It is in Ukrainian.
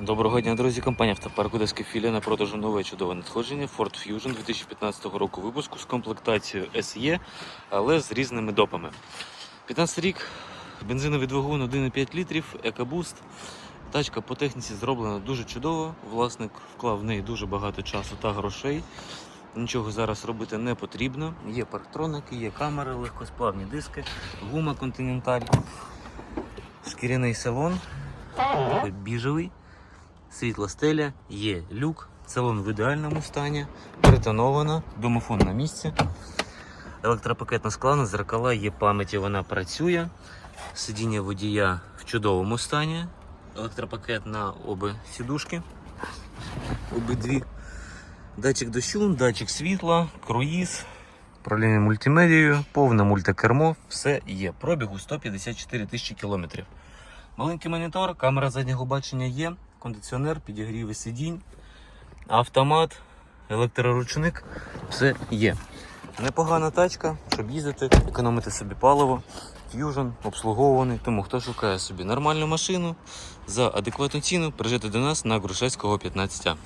Доброго дня, друзі. Компанія Автопарк Одеська філія на продажу нове чудове надходження Ford Fusion 2015 року випуску з комплектацією SE, але з різними допами. 15 рік, бензиновий двигун 1,5 літрів, EcoBoost. Тачка по техніці зроблена дуже чудово. Власник вклав в неї дуже багато часу та грошей. Нічого зараз робити не потрібно. Є парктроники, є камери, легкосплавні диски, гума Continental, шкіряний салон, біжевий. Світла стеля, є люк, салон в ідеальному стані, перетонована, домофон на місці. Електропакетна склана, зеркала, є пам'яті, вона працює. Сидіння водія в чудовому стані. Електропакет на обі сідушки. Обидві. Датчик дощу, датчик світла, круїз, управління мультимедією, повне мультикермо, все є. Пробігу 154 тисячі кілометрів. Маленький монітор, камера заднього бачення є, кондиціонер, підігріви сидінь, автомат, електроручник, все є. Непогана тачка, щоб їздити, економити собі паливо. Fusion обслуговуваний, тому хто шукає собі нормальну машину за адекватну ціну, прижити до нас на Грушевського 15.